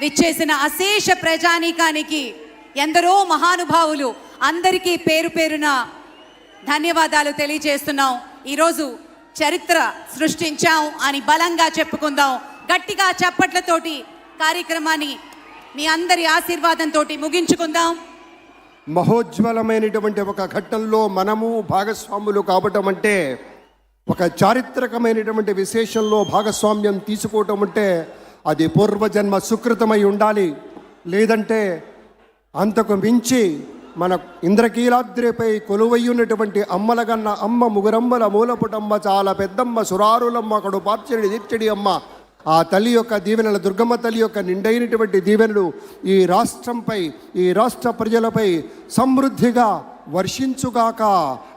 విచ్చేసిన అశేష ప్రజానీకానికి ఎందరో మహానుభావులు అందరికీ పేరు పేరున ధన్యవాదాలు తెలియజేస్తున్నాం. ఈరోజు చరిత్ర సృష్టించాం అని బలంగా చెప్పుకుందాం. గట్టిగా చప్పట్లతోటి కార్యక్రమాన్ని మీ అందరి ఆశీర్వాదంతో ముగించుకుందాం. మహోజ్వలమైనటువంటి ఒక ఘట్టంలో మనము భాగస్వాములు కావటం అంటే ఒక చారిత్రకమైనటువంటి విశేషంలో భాగస్వామ్యం తీసుకోవటం అంటే అది పూర్వజన్మ సుకృతమై ఉండాలి. లేదంటే అంతకు మించి మన ఇంద్రకీలాద్రిపై కొలువయ్యున్నటువంటి ఉన్నటువంటి అమ్మలగన్న అమ్మ ముగురమ్మల మూలపుటమ్మ చాలా పెద్దమ్మ సురారులమ్మ అక్కడ పార్చడి దీర్చడి అమ్మ ఆ తల్లి యొక్క దీవెనలు దుర్గమ్మ తల్లి యొక్క నిండైనటువంటి దీవెనలు ఈ రాష్ట్రంపై ఈ రాష్ట్ర ప్రజలపై సమృద్ధిగా వర్షించుగాక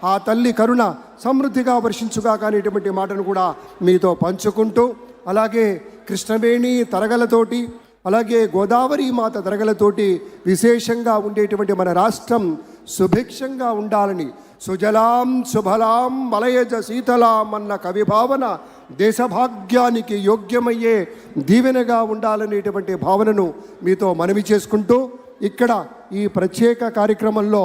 ఆ తల్లి కరుణ సమృద్ధిగా వర్షించుగాక అనేటువంటి మాటను కూడా మీతో పంచుకుంటూ అలాగే కృష్ణవేణి తరగలతోటి అలాగే గోదావరి మాత తరగలతోటి విశేషంగా ఉండేటువంటి మన రాష్ట్రం సుభిక్షంగా ఉండాలని సుజలాం శుభలాం మలయజ శీతలాం అన్న కవిభావన దేశభాగ్యానికి యోగ్యమయ్యే దీవెనగా ఉండాలనేటువంటి భావనను మీతో మనవి చేసుకుంటూ ఇక్కడ ఈ ప్రత్యేక కార్యక్రమంలో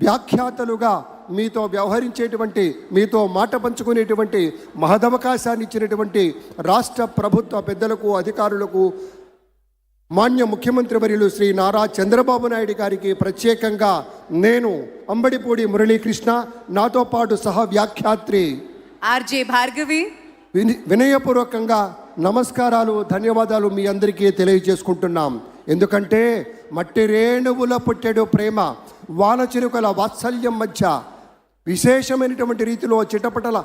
వ్యాఖ్యాతలుగా మీతో వ్యవహరించేటువంటి మీతో మాట పంచుకునేటువంటి మహదవకాశాన్ని ఇచ్చినటువంటి రాష్ట్ర ప్రభుత్వ పెద్దలకు అధికారులకు మాన్య ముఖ్యమంత్రి వర్యులు శ్రీ నారా చంద్రబాబు నాయుడు గారికి ప్రత్యేకంగా నేను అంబడిపూడి మురళీకృష్ణ నాతో పాటు సహ వ్యాఖ్యాత్రి ఆర్జే భార్గవి. విని- వినయపూర్వకంగా నమస్కారాలు ధన్యవాదాలు మీ అందరికీ తెలియజేసుకుంటున్నాం. ఎందుకంటే మట్టి రేణువుల పుట్టెడు ప్రేమ వాన చిరుకల వాత్సల్యం మధ్య విశేషమైనటువంటి రీతిలో చిటపటల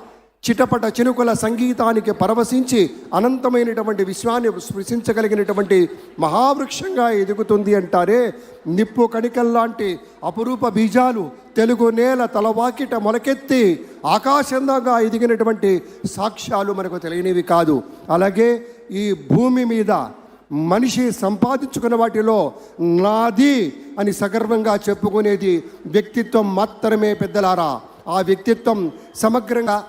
చిటపట చినుకుల సంగీతానికి పరవశించి అనంతమైనటువంటి విశ్వాన్ని స్పృశించగలిగినటువంటి మహావృక్షంగా ఎదుగుతుంది అంటారే. నిప్పు కణికల్లాంటి అపురూప బీజాలు తెలుగు నేల తలవాకిట మొలకెత్తి ఆకాశంగా ఎదిగినటువంటి సాక్ష్యాలు మనకు తెలియనివి కాదు. అలాగే ఈ భూమి మీద మనిషి సంపాదించుకున్న వాటిలో నాది అని సగర్వంగా చెప్పుకునేది వ్యక్తిత్వం మాత్రమే పెద్దలారా. ఆ వ్యక్తిత్వం సమగ్రంగా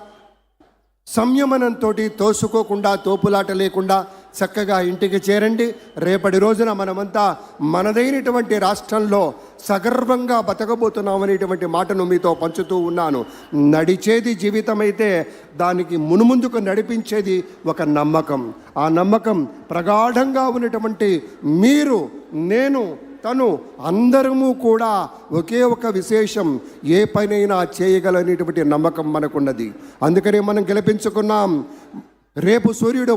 సంయమనంతో తోసుకోకుండా తోపులాట లేకుండా చక్కగా ఇంటికి చేరండి. రేపటి రోజున మనమంతా మనదైనటువంటి రాష్ట్రంలో సగర్వంగా బతకబోతున్నామనేటువంటి మాటను మీతో పంచుతూ ఉన్నాను. నడిచేది జీవితమైతే దానికి మునుముందుకు నడిపించేది ఒక నమ్మకం. ఆ నమ్మకం ప్రగాఢంగా ఉన్నటువంటి మీరు నేను తను అందరము కూడా ఒకే ఒక విశేషం ఏ పనైనా చేయగలనేటువంటి నమ్మకం మనకున్నది. అందుకనే మనం గెలిపించుకున్నాం. రేపు సూర్యుడు